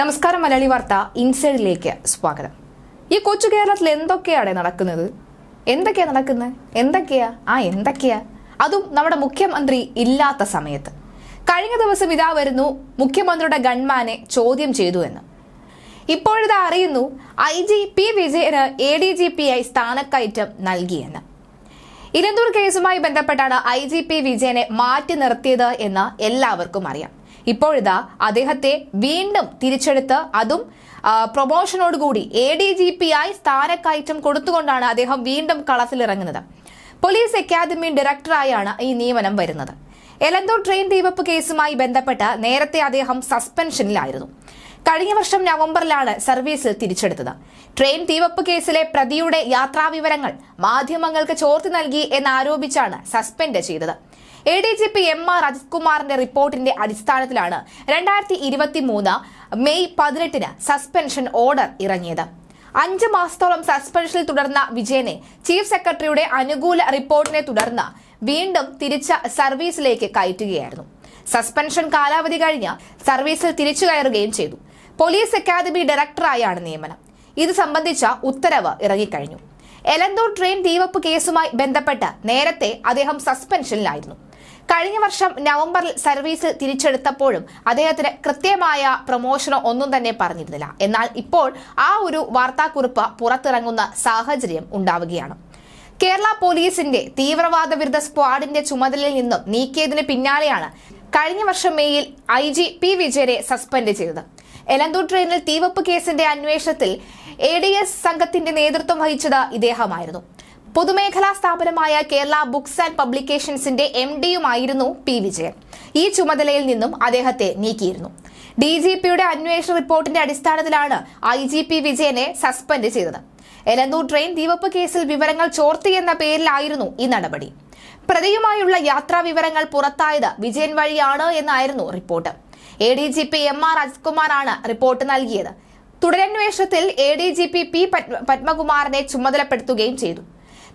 നമസ്കാരം മലയാളി വാർത്ത ഇൻസൈഡിലേക്ക് സ്വാഗതം. ഈ കൊച്ചു കേരളത്തിൽ എന്തൊക്കെയാണ് നടക്കുന്നത്? എന്തൊക്കെയാ നടക്കുന്നത് എന്തൊക്കെയാ? ആ എന്തൊക്കെയാ? അതും നമ്മുടെ മുഖ്യമന്ത്രി ഇല്ലാത്ത സമയത്ത്. കഴിഞ്ഞ ദിവസം ഇതാ വരുന്നു മുഖ്യമന്ത്രിയുടെ ഗൺമാനെ ചോദ്യം ചെയ്തു എന്ന്. ഇപ്പോഴിതാ അറിയുന്നു ഐ ജി പി വിജയന് എ ഡി ജി പി ആയി സ്ഥാനക്കയറ്റം നൽകിയെന്ന് ഇലന്തൂർ കേസുമായി ബന്ധപ്പെട്ടാണ് ഐ ജി പി വിജയനെ മാറ്റി നിർത്തിയത് എന്ന് എല്ലാവർക്കും അറിയാം. ഇപ്പോഴിതാ അദ്ദേഹത്തെ വീണ്ടും തിരിച്ചെടുത്ത് അതും പ്രൊമോഷനോടുകൂടി എ ഡി ജി പി ആയി സ്ഥാനക്കയറ്റം കൊടുത്തുകൊണ്ടാണ് അദ്ദേഹം വീണ്ടും കളത്തിലിറങ്ങുന്നത്. പോലീസ് അക്കാദമി ഡയറക്ടറായാണ് ഈ നിയമനം വരുന്നത്. എലന്തൂർ ട്രെയിൻ തീവപ്പ് കേസുമായി ബന്ധപ്പെട്ട് നേരത്തെ അദ്ദേഹം സസ്പെൻഷനിലായിരുന്നു. കഴിഞ്ഞ വർഷം നവംബറിലാണ് സർവീസിൽ തിരിച്ചെടുത്തത്. ട്രെയിൻ തീവപ്പ് കേസിലെ പ്രതിയുടെ യാത്രാവിവരങ്ങൾ മാധ്യമങ്ങൾക്ക് ചോർത്തി നൽകി എന്നാരോപിച്ചാണ് സസ്പെൻഡ് ചെയ്തത്. A D G P M R Ajith കുമാറിന്റെ റിപ്പോർട്ടിന്റെ അടിസ്ഥാനത്തിലാണ് രണ്ടായിരത്തി ഇരുപത്തി മൂന്ന് മെയ് പതിനെട്ടിന് സസ്പെൻഷൻ ഓർഡർ ഇറങ്ങിയത്. അഞ്ച് മാസത്തോളം സസ്പെൻഷനിൽ തുടർന്ന വിജയനെ ചീഫ് സെക്രട്ടറിയുടെ അനുകൂല റിപ്പോർട്ടിനെ തുടർന്ന് വീണ്ടും തിരിച്ച സർവീസിലേക്ക് കയറ്റുകയായിരുന്നു. സസ്പെൻഷൻ കാലാവധി കഴിഞ്ഞ് സർവീസിൽ തിരിച്ചു കയറുകയും ചെയ്തു. പോലീസ് അക്കാദമി ഡയറക്ടറായാണ് നിയമനം. ഇത് സംബന്ധിച്ച ഉത്തരവ് ഇറങ്ങിക്കഴിഞ്ഞു. എലന്തൂർ ട്രെയിൻ തീവപ്പ് കേസുമായി ബന്ധപ്പെട്ട് നേരത്തെ അദ്ദേഹം സസ്പെൻഷനിലായിരുന്നു. കഴിഞ്ഞ വർഷം നവംബറിൽ സർവീസിൽ തിരിച്ചെടുത്തപ്പോഴും അദ്ദേഹത്തിന് കൃത്യമായ പ്രൊമോഷനോ ഒന്നും തന്നെ പറഞ്ഞിരുന്നില്ല. എന്നാൽ ഇപ്പോൾ ആ ഒരു വാർത്താക്കുറിപ്പ് പുറത്തിറങ്ങുന്ന സാഹചര്യം ഉണ്ടാവുകയാണ്. കേരള പോലീസിന്റെ തീവ്രവാദ വിരുദ്ധ സ്ക്വാഡിന്റെ ചുമതലയിൽ നിന്നും നീക്കിയതിന് പിന്നാലെയാണ് കഴിഞ്ഞ വർഷം മെയ്യിൽ ഐ ജി പി വിജയരെ സസ്പെൻഡ് ചെയ്തത്. എലന്തൂർ ട്രെയിനിൽ തീവപ്പ് കേസിന്റെ അന്വേഷണത്തിൽ എ ഡി എസ് സംഘത്തിന്റെ നേതൃത്വം വഹിച്ചത് ഇദ്ദേഹമായിരുന്നു. പൊതുമേഖലാ സ്ഥാപനമായ കേരള ബുക്സ് ആൻഡ് പബ്ലിക്കേഷൻസിന്റെ എം ഡിയുമായിരുന്നു പി വിജയൻ. ഈ ചുമതലയിൽ നിന്നും അദ്ദേഹത്തെ നീക്കിയിരുന്നു. ഡി ജി പിയുടെ അന്വേഷണ റിപ്പോർട്ടിന്റെ അടിസ്ഥാനത്തിലാണ് ഐ ജി പി വിജയനെ സസ്പെൻഡ് ചെയ്തത്. എലന്തൂർ ട്രെയിൻ ദീവപ്പ് കേസിൽ വിവരങ്ങൾ ചോർത്തിയെന്ന പേരിലായിരുന്നു ഈ നടപടി. പ്രതിയുമായുള്ള യാത്രാ വിവരങ്ങൾ പുറത്തായത് വിജയൻ വഴിയാണ് എന്നായിരുന്നു report. A D G P M R Ajith കുമാറാണ് റിപ്പോർട്ട് നൽകിയത്. തുടരന്വേഷണത്തിൽ A D G P P പത്മകുമാറിനെ ചുമതലപ്പെടുത്തുകയും ചെയ്തു.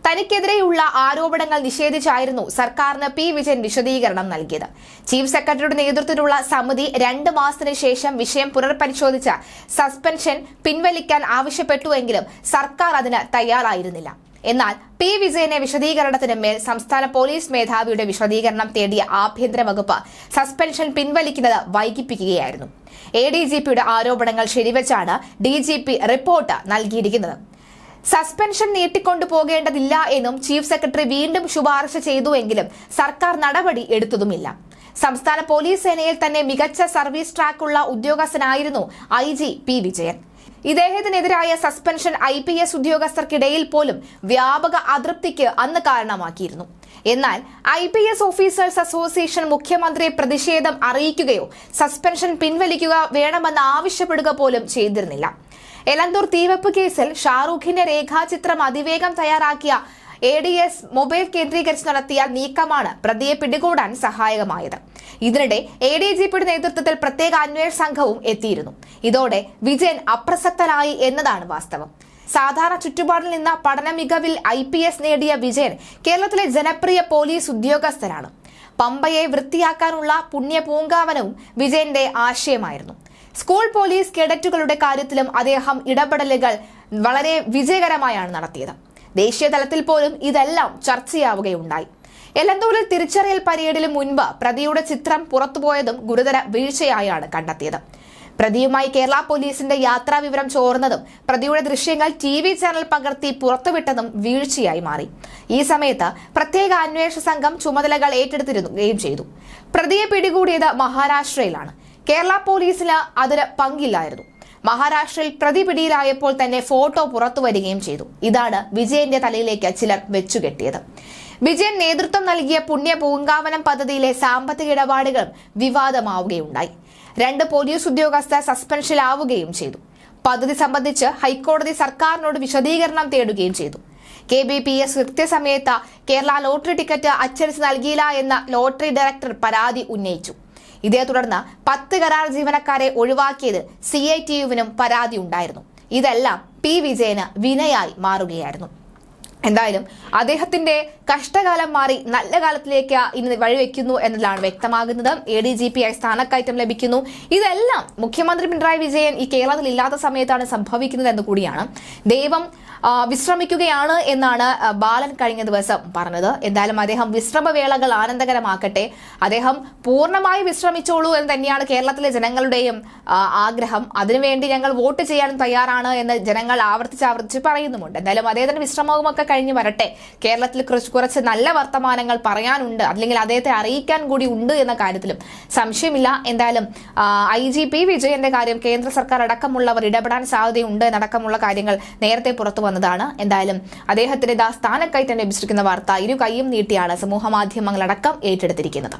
തനിക്കെതിരെയുള്ള ആരോപണങ്ങൾ നിഷേധിച്ചായിരുന്നു സർക്കാരിന് പി. വിജയൻ വിശദീകരണം നൽകിയത്. ചീഫ് സെക്രട്ടറിയുടെ നേതൃത്വത്തിലുള്ള സമിതി രണ്ട് മാസത്തിന് ശേഷം വിഷയം പുനർപരിശോധിച്ച സസ്പെൻഷൻ പിൻവലിക്കാൻ ആവശ്യപ്പെട്ടുവെങ്കിലും സർക്കാർ അതിന് തയ്യാറായിരുന്നില്ല. എന്നാൽ പി. വിജയനെ വിശദീകരണത്തിന് മേൽ സംസ്ഥാന പോലീസ് മേധാവിയുടെ വിശദീകരണം തേടിയ ആഭ്യന്തര വകുപ്പ് സസ്പെൻഷൻ പിൻവലിക്കുന്നത് വൈകിപ്പിക്കുകയായിരുന്നു. എ ഡി ജി പിയുടെ ആരോപണങ്ങൾ ശരിവച്ചാണ് ഡി ജി പി റിപ്പോർട്ട് നൽകിയിരിക്കുന്നത്. സസ്പെൻഷൻ നീട്ടിക്കൊണ്ടുപോകേണ്ടതില്ല എന്നും ചീഫ് സെക്രട്ടറി വീണ്ടും ശുപാർശ ചെയ്തുവെങ്കിലും സർക്കാർ നടപടി എടുത്തതുമില്ല. സംസ്ഥാന പോലീസ് സേനയിൽ തന്നെ മികച്ച സർവീസ് ട്രാക്കുള്ള ഉദ്യോഗസ്ഥനായിരുന്നു ഐ ജി പി വിജയൻ. ഇദ്ദേഹത്തിനെതിരായ സസ്പെൻഷൻ ഐ പി എസ് ഉദ്യോഗസ്ഥർക്കിടയിൽ പോലും വ്യാപക അതൃപ്തിക്ക് അന്ന് കാരണമാക്കിയിരുന്നു. എന്നാൽ I P S officers association മുഖ്യമന്ത്രിയെ പ്രതിഷേധം അറിയിക്കുകയോ സസ്പെൻഷൻ പിൻവലിക്കുക വേണമെന്ന് ആവശ്യപ്പെടുക പോലും ചെയ്തിരുന്നില്ല. എലന്തൂർ തീവപ്പ് കേസിൽ ഷാറൂഖിന്റെ രേഖാചിത്രം അതിവേഗം തയ്യാറാക്കിയ എ ഡി എസ് മൊബൈൽ കേന്ദ്രീകരിച്ച് നടത്തിയ നീക്കമാണ് പ്രതിയെ പിടികൂടാൻ സഹായകമായത്. ഇതിനിടെ എ ഡി ജി പിയുടെ നേതൃത്വത്തിൽ പ്രത്യേക അന്വേഷണ സംഘവും എത്തിയിരുന്നു. ഇതോടെ വിജയൻ അപ്രസക്തനായി എന്നതാണ് വാസ്തവം. സാധാരണ ചുറ്റുപാടിൽ നിന്ന് പഠന മികവിൽ ഐ പി എസ് നേടിയ വിജയൻ കേരളത്തിലെ ജനപ്രിയ പോലീസ് ഉദ്യോഗസ്ഥനാണ്. പമ്പയെ വൃത്തിയാക്കാനുള്ള പുണ്യ പൂങ്കാവനവും വിജയന്റെ ആശയമായിരുന്നു. സ്കൂൾ പോലീസ് കേഡറ്റുകളുടെ കാര്യത്തിലും അദ്ദേഹം ഇടപെടലുകൾ വളരെ വിജയകരമായാണ് നടത്തിയത്. ദേശീയ തലത്തിൽ പോലും ഇതെല്ലാം ചർച്ചയാവുകയുണ്ടായി. എലന്തൂരിൽ തിരിച്ചറിയൽ പരേഡിന് മുൻപ് പ്രതിയുടെ ചിത്രം പുറത്തുപോയതും ഗുരുതര വീഴ്ചയായാണ് കണ്ടെത്തിയത്. പ്രതിയുമായി കേരള പോലീസിന്റെ യാത്രാ വിവരം ചോർന്നതും പ്രതിയുടെ ദൃശ്യങ്ങൾ ടി വി ചാനൽ പകർത്തി പുറത്തുവിട്ടതും വീഴ്ചയായി മാറി. ഈ സമയത്ത് പ്രത്യേക അന്വേഷണ സംഘം ചുമതലകൾ ഏറ്റെടുത്തിരുന്നുകയും ചെയ്തു. പ്രതിയെ പിടികൂടിയത് മഹാരാഷ്ട്രയിലാണ്. കേരള പോലീസിന് അതിന് പങ്കില്ലായിരുന്നു. മഹാരാഷ്ട്രയിൽ പ്രതി പിടിയിലായപ്പോൾ തന്നെ ഫോട്ടോ പുറത്തു വരികയും ചെയ്തു. ഇതാണ് വിജയന്റെ തലയിലേക്ക് ചിലർ വെച്ചുകെട്ടിയത്. വിജയൻ നേതൃത്വം നൽകിയ പുണ്യ പൂങ്കാവനം പദ്ധതിയിലെ സാമ്പത്തിക ഇടപാടുകളും വിവാദമാവുകയുണ്ടായി. രണ്ട് പോലീസ് ഉദ്യോഗസ്ഥർ സസ്പെൻഷനിലാവുകയും ചെയ്തു. പദ്ധതി സംബന്ധിച്ച് ഹൈക്കോടതി സർക്കാരിനോട് വിശദീകരണം തേടുകയും ചെയ്തു. കെ ബി പി എസ് കൃത്യസമയത്ത് കേരള ലോട്ടറി ടിക്കറ്റ് അച്ചടിച്ച് നൽകിയില്ല എന്ന ലോട്ടറി ഡയറക്ടർ പരാതി ഉന്നയിച്ചു. ഇതേ തുടർന്ന് പത്ത് കരാർ ജീവനക്കാരെ ഒഴിവാക്കിയത് സി ഐ ടി യുവിനും പരാതി ഉണ്ടായിരുന്നു. ഇതെല്ലാം പി വിജയന് വിനയായി മാറുകയായിരുന്നു. എന്തായാലും അദ്ദേഹത്തിന്റെ കഷ്ടകാലം മാറി നല്ല കാലത്തിലേക്ക് ഇന്ന് വഴിവെക്കുന്നു എന്നതാണ് വ്യക്തമാകുന്നത്. എ ഡി ജി പി ആയി സ്ഥാനക്കയറ്റം ലഭിക്കുന്നു. ഇതെല്ലാം മുഖ്യമന്ത്രി പിണറായി വിജയൻ ഈ കേരളത്തിൽ ഇല്ലാത്ത സമയത്താണ് സംഭവിക്കുന്നത് എന്ന് കൂടിയാണ്. ദൈവം വിശ്രമിക്കുകയാണ് എന്നാണ് ബാലൻ കഴിഞ്ഞ ദിവസം പറഞ്ഞത്. എന്തായാലും അദ്ദേഹം വിശ്രമവേളകൾ ആനന്ദകരമാക്കട്ടെ. അദ്ദേഹം പൂർണമായി വിശ്രമിച്ചോളൂ എന്ന് തന്നെയാണ് കേരളത്തിലെ ജനങ്ങളുടെയും ആഗ്രഹം. അതിനുവേണ്ടി ഞങ്ങൾ വോട്ട് ചെയ്യാനും തയ്യാറാണ് എന്ന് ജനങ്ങൾ ആവർത്തിച്ച് ആവർത്തിച്ച് പറയുന്നുമുണ്ട്. എന്തായാലും അദ്ദേഹത്തിന്റെ വിശ്രമവുമൊക്കെ കഴിഞ്ഞ് വരട്ടെ. കേരളത്തിൽ കുറച്ച് നല്ല വർത്തമാനങ്ങൾ പറയാനുണ്ട്. അല്ലെങ്കിൽ അദ്ദേഹത്തെ അറിയിക്കാൻ കൂടി ഉണ്ട് എന്ന കാര്യത്തിലും സംശയമില്ല. എന്തായാലും ഐ ജി പി വിജയന്റെ കാര്യം കേന്ദ്ര സർക്കാർ അടക്കമുള്ളവർ ഇടപെടാൻ സാധ്യതയുണ്ട് എന്നടക്കമുള്ള കാര്യങ്ങൾ നേരത്തെ പുറത്തു വന്നതാണ്. എന്തായാലും അദ്ദേഹത്തിന്റെ ദാ തന്നെ ലഭിച്ചിരിക്കുന്ന വാർത്ത ഇരു കൈയും നീട്ടിയാണ് സമൂഹ മാധ്യമങ്ങളടക്കം ഏറ്റെടുത്തിരിക്കുന്നത്.